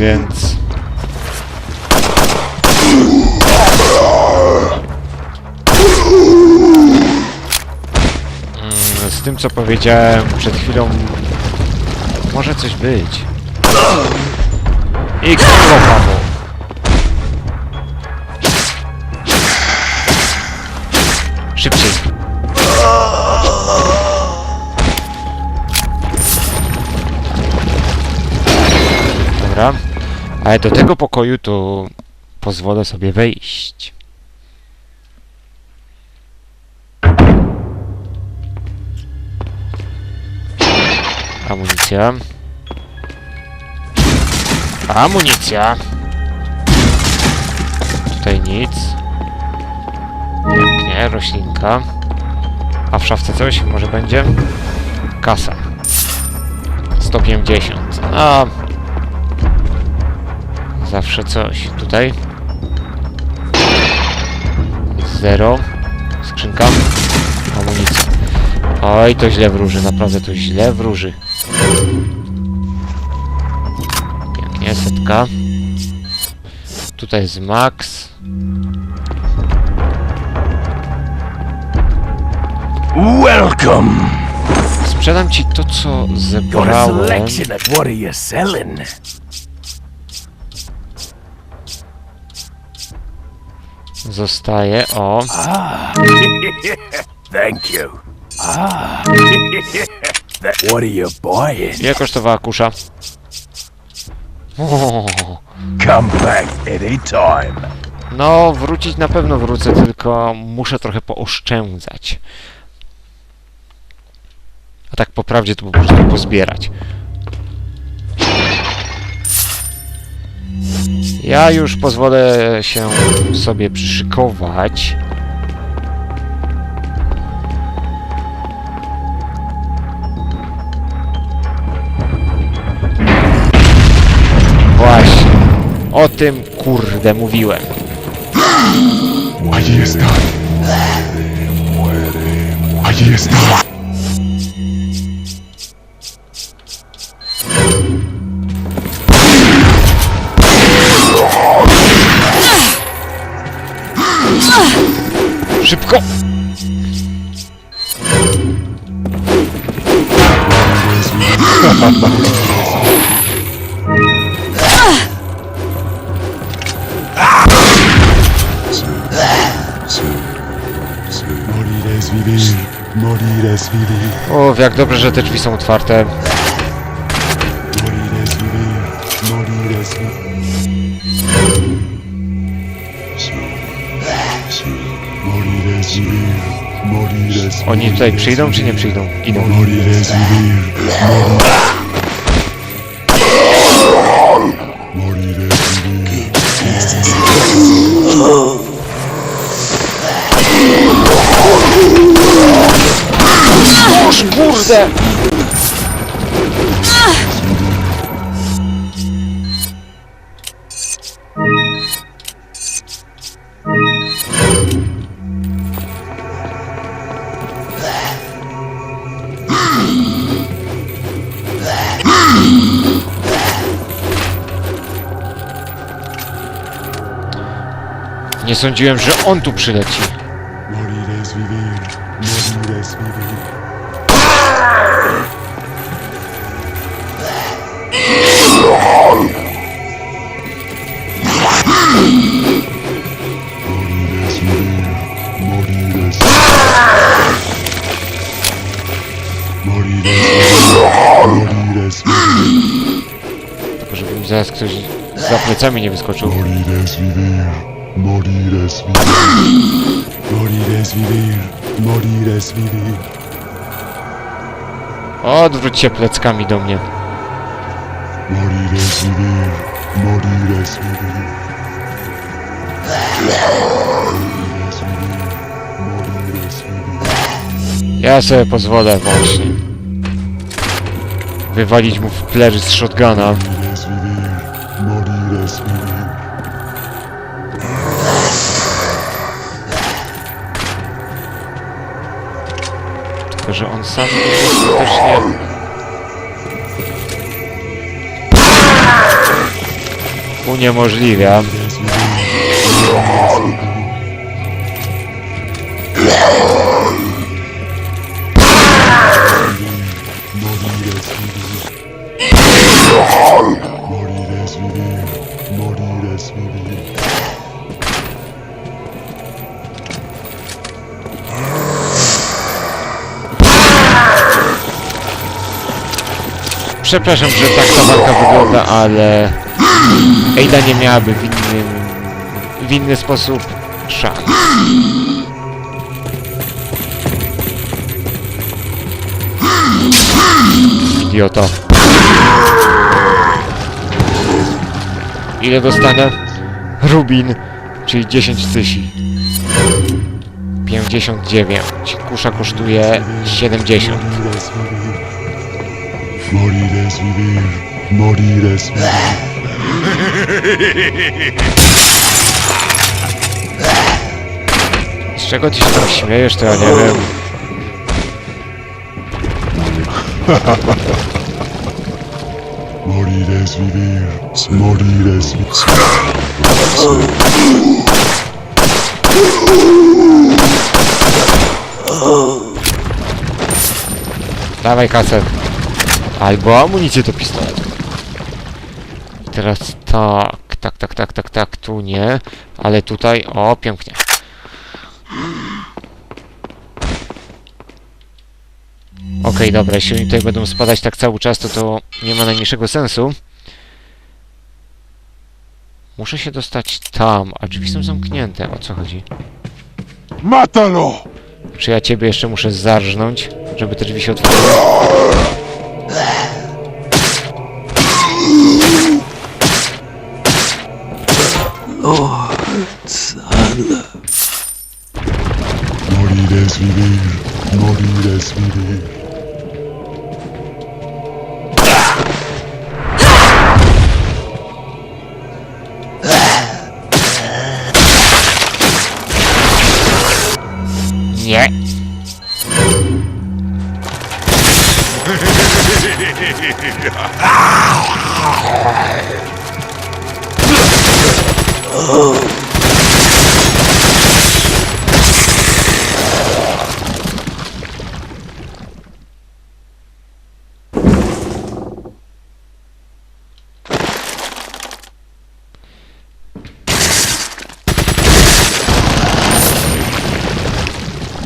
więc... Mm, Z tym co powiedziałem przed chwilą może coś być. I kurwa. Ale do tego pokoju to pozwolę sobie wejść. Amunicja. Amunicja. Tutaj nic. Pięknie, roślinka. A w szafce coś może będzie? Kasa. 150. A. Zawsze coś. Tutaj. Zero. Skrzynka. Amunicja. Oj, to źle wróży, naprawdę to źle wróży. Pięknie, setka. Tutaj jest Max. Welcome. Sprzedam ci to, co zebrałem. Zostaje, o. Thank you. Ah. what are you buying? Ile kosztowała kusza? O, Come back anytime. no, wrócić na pewno wrócę, tylko muszę trochę pooszczędzać. A tak po prawdzie to po prostu pozbierać. Ja już pozwolę się sobie przyszykować. Właśnie. O tym kurde mówiłem. Allí está. Allí está. O, jak dobrze, że te drzwi są otwarte. Oni tutaj przyjdą, czy nie przyjdą? Idą. Kurde! Nie sądziłem, że on tu przyleci. Plecami nie wyskoczył. Morir es vivir. Morir es vivir. Vivir. Vivir. Odwróć się pleckami do mnie. Vivir. Vivir. Ja sobie pozwolę właśnie. Wywalić mu w plery z shotguna. Że on sam skutecznie... uniemożliwia. Przepraszam, że tak ta walka wygląda, ale Ejda nie miałaby w inny, w inny sposób szans. Idiota. Ile dostanę? Rubin, czyli 10 cysi. 59. Kusza kosztuje 70. Morirás vivir. Morirás vivir. Z czego ty się śmiejesz, to ja nie wiem. Morirás vivir. Morirás vivir. Dawaj kasę. Albo amunicję do pistoletu. I teraz tak, tak, tak, tak, tak, tak, tu nie. Ale tutaj, o, pięknie. Okej, dobra, jeśli oni tutaj będą spadać tak cały czas, to to nie ma najmniejszego sensu. Muszę się dostać tam, a drzwi są zamknięte. O co chodzi? Mátalo! Czy ja ciebie jeszcze muszę zarżnąć, żeby te drzwi się otworzyły? Morirás vivir. Morirás vivir. Nie.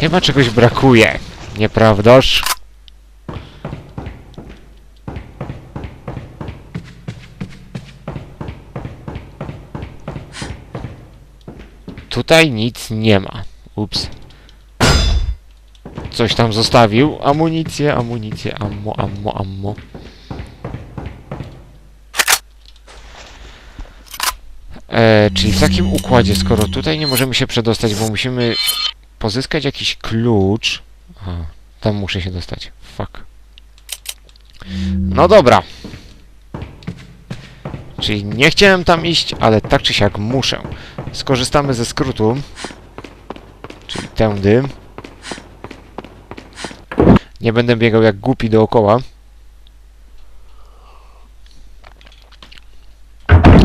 Chyba czegoś brakuje, nieprawdaż? Tutaj nic nie ma. Ups. Coś tam zostawił. Amunicję, amunicję, ammo, ammo, ammo. E, czyli w takim układzie, skoro tutaj nie możemy się przedostać, bo musimy pozyskać jakiś klucz. A, tam muszę się dostać. Fuck. No dobra. Czyli nie chciałem tam iść, ale tak czy siak muszę. Skorzystamy ze skrótu. Czyli tędy. Nie będę biegał jak głupi dookoła.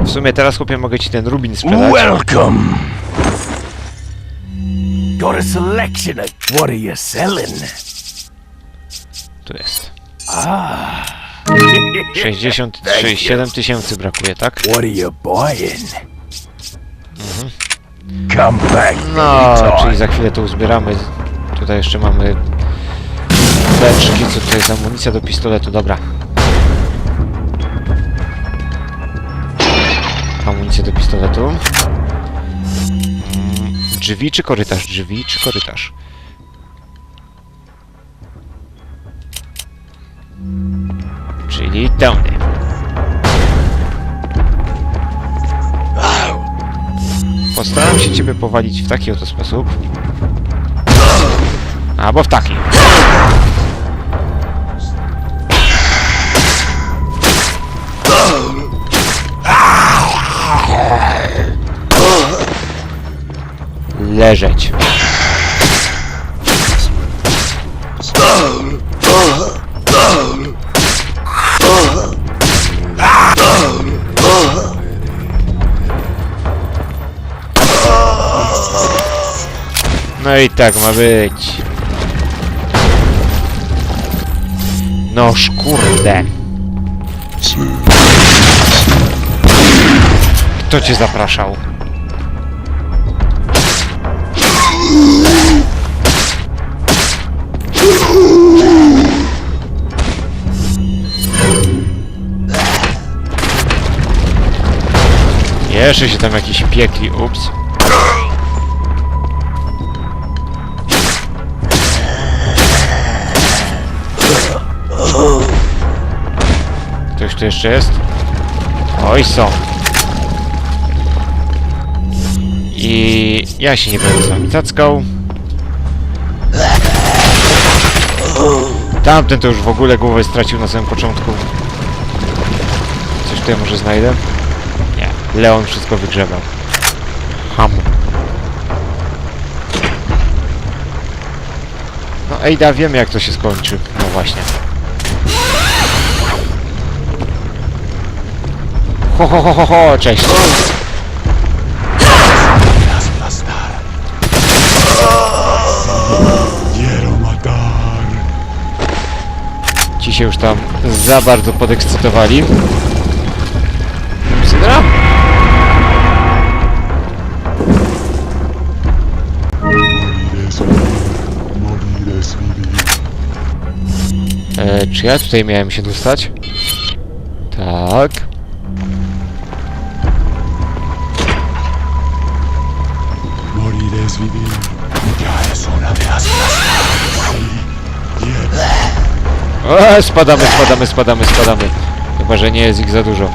W sumie teraz chłopie mogę ci ten rubin sprzedać. Welcome! Got a selection of. What are you selling? Tu jest. Ah. 63, 7 tysięcy brakuje, tak? What are you buying? Come back. No, czyli za chwilę to uzbieramy. Tutaj jeszcze mamy beczki, co tutaj jest amunicja do pistoletu, dobra. Amunicja do pistoletu. Mm, Drzwi czy korytarz? Drzwi czy korytarz? Czyli tędy. Postaram się ciebie powalić w taki oto sposób. Albo w taki. Leżeć. No i tak ma być. No kurde. Kto cię zapraszał? Jeszcze się tam jakiś piekli, ups. Jeszcze jest? Oj, są. I ja się nie będę z wami cackał. Tamten to już w ogóle głowę stracił na samym początku. Coś tutaj może znajdę? Nie. Leon wszystko wygrzebał. Ham. No Ejda, wiemy jak to się skończy. No właśnie. Ho, ho, ho, ho, ho, cześć. Quiero matar. Ci się już tam za bardzo podekscytowali. Vivir. E, czy ja tutaj miałem się dostać? Tak. O, spadamy, spadamy, spadamy, spadamy. Chyba, że nie jest ich za dużo.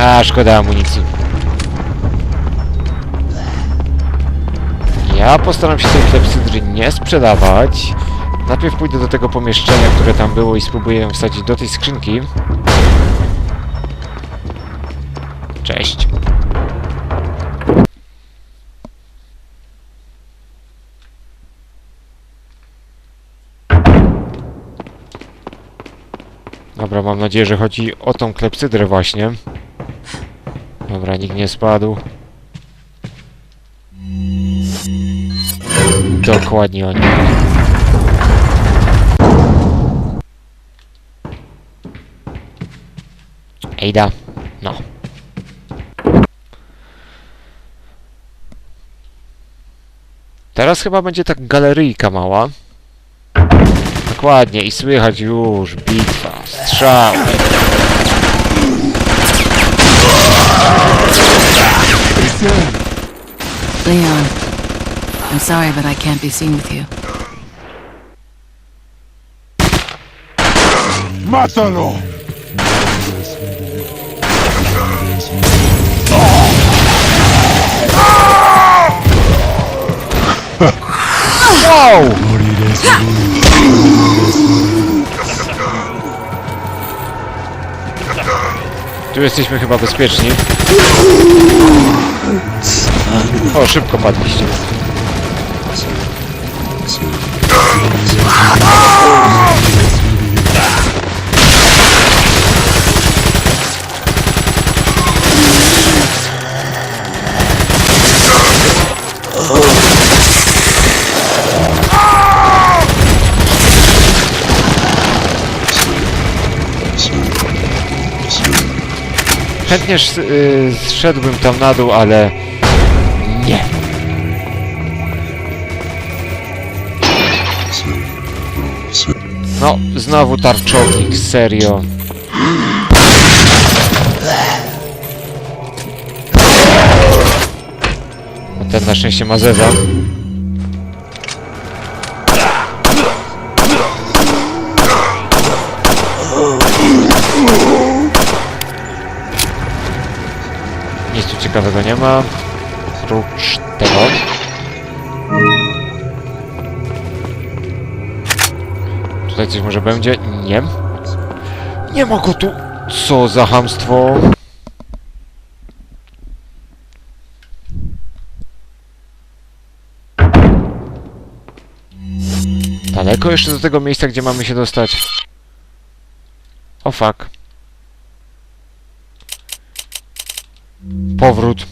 A, szkoda amunicji. Ja postaram się tej klepsydry nie sprzedawać. Najpierw pójdę do tego pomieszczenia, które tam było i spróbuję ją wsadzić do tej skrzynki. Dobra, mam nadzieję, że chodzi o tą klepsydrę właśnie. Dobra, nikt nie spadł. Dokładnie oni. Ejda, no. Teraz chyba będzie tak galeryjka mała. Dokładnie i słychać już bitwa, strzał. Leon, I'm sorry, but I can't be seen with you. ¡Mátalo! Wow! Tu jesteśmy chyba bezpieczni. O, szybko padliście. Chętnie y, zszedłbym tam na dół, ale... Nie. No, znowu tarczownik, serio. A ten na szczęście ma zeza. Ciekawego nie ma. Oprócz tego. Tutaj coś może będzie? Nie. Nie ma go tu. Co za hamstwo. Daleko jeszcze do tego miejsca, gdzie mamy się dostać? O fuck. Powrót.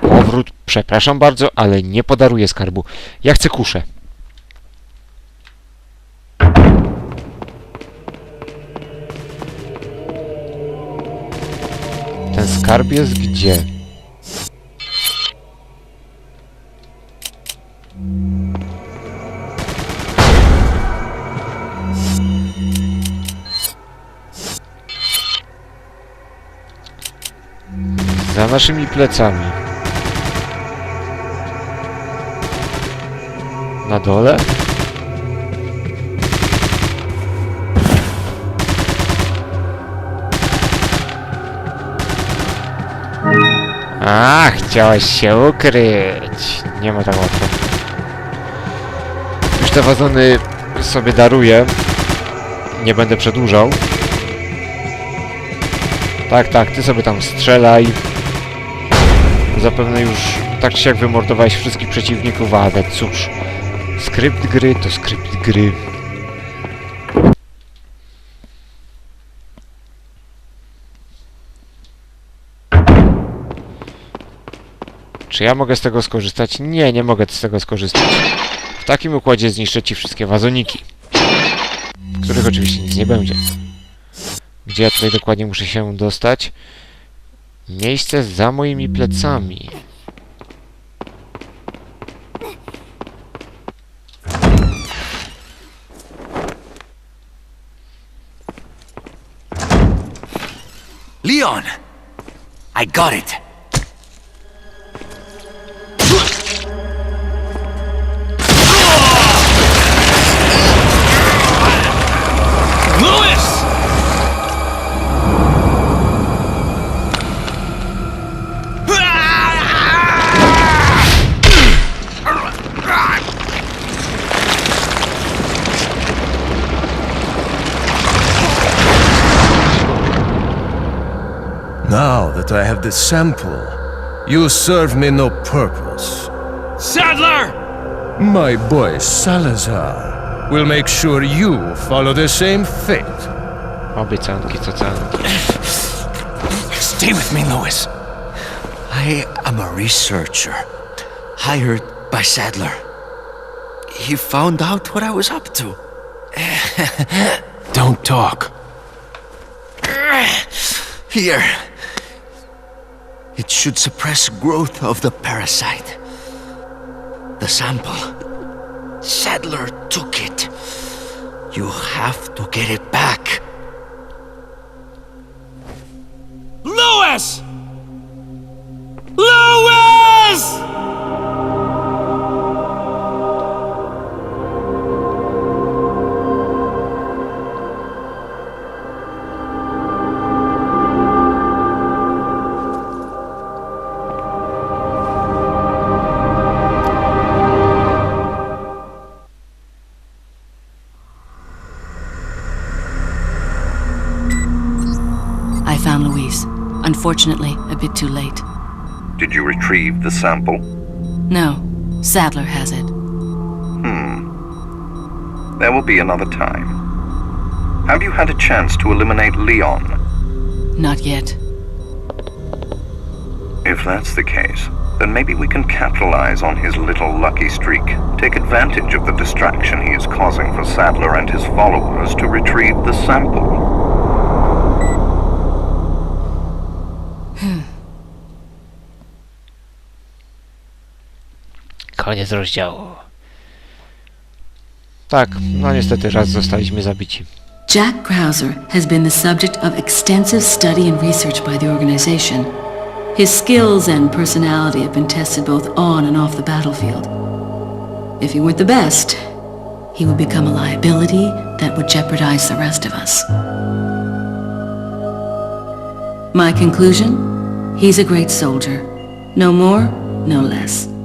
Powrót. Przepraszam bardzo, ale nie podaruję skarbu. Ja chcę kuszę. Ten skarb jest gdzie? Naszymi plecami. Na dole? A, chciałeś się ukryć. Nie ma tak łatwo. Już te wazony sobie daruję. Nie będę przedłużał. Tak, tak, ty sobie tam strzelaj. Zapewne już tak czy jak wymordowałeś wszystkich przeciwników, ale cóż. Skrypt gry to skrypt gry. Czy ja mogę z tego skorzystać? Nie, nie mogę z tego skorzystać. W takim układzie zniszczę ci wszystkie wazoniki. W których oczywiście nic nie będzie. Gdzie ja tutaj dokładnie muszę się dostać? Miejsce za moimi plecami. Leon! I got it! Now that I have the sample, you serve me no purpose. Sadler! My boy Salazar will make sure you follow the same fate. Obiecanki, cacanki. Stay with me, Lewis. I am a researcher hired by Sadler. He found out what I was up to. Don't talk. Here. It should suppress growth of the parasite. The sample. Sadler took it. You have to get it back. Lewis! Unfortunately, a bit too late. Did you retrieve the sample? No, Sadler has it. Hmm. There will be another time. Have you had a chance to eliminate Leon? Not yet. If that's the case, then maybe we can capitalize on his little lucky streak. Take advantage of the distraction he is causing for Sadler and his followers to retrieve the sample. Koniec rozdziału. Tak, no niestety raz zostaliśmy zabici. Jack Krauser has been the subject of extensive study and research by the organization. His skills and personality have been tested both on and off the battlefield. If he weren't the best, he would become a liability that would jeopardize the rest of us. My conclusion? He's a great soldier. No more, no less.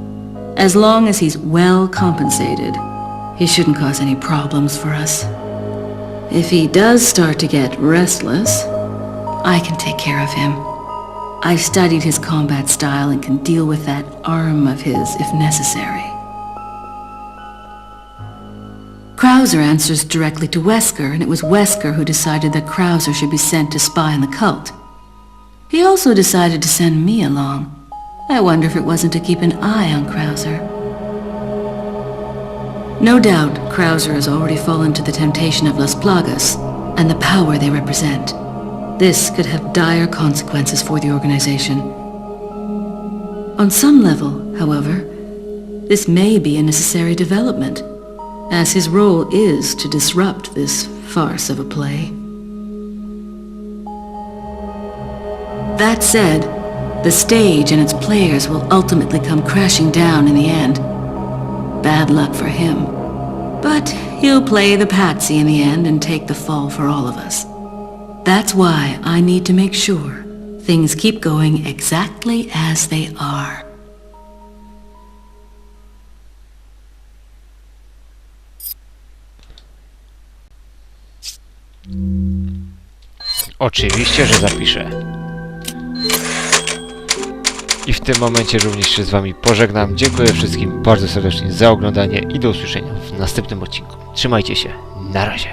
As long as he's well compensated, he shouldn't cause any problems for us. If he does start to get restless, I can take care of him. I've studied his combat style and can deal with that arm of his if necessary. Krauser answers directly to Wesker, and it was Wesker who decided that Krauser should be sent to spy on the cult. He also decided to send me along. I wonder if it wasn't to keep an eye on Krauser. No doubt, Krauser has already fallen to the temptation of Las Plagas and the power they represent. This could have dire consequences for the organization. On some level, however, this may be a necessary development, as his role is to disrupt this farce of a play. That said, the stage and its players will ultimately come crashing down in the end. Bad luck for him. But he'll play the patsy in the end and take the fall for all of us. That's why I need to make sure things keep going exactly as they are. Oczywiście, że zapiszę. I w tym momencie również się z Wami pożegnam. Dziękuję wszystkim bardzo serdecznie za oglądanie i do usłyszenia w następnym odcinku. Trzymajcie się. Na razie.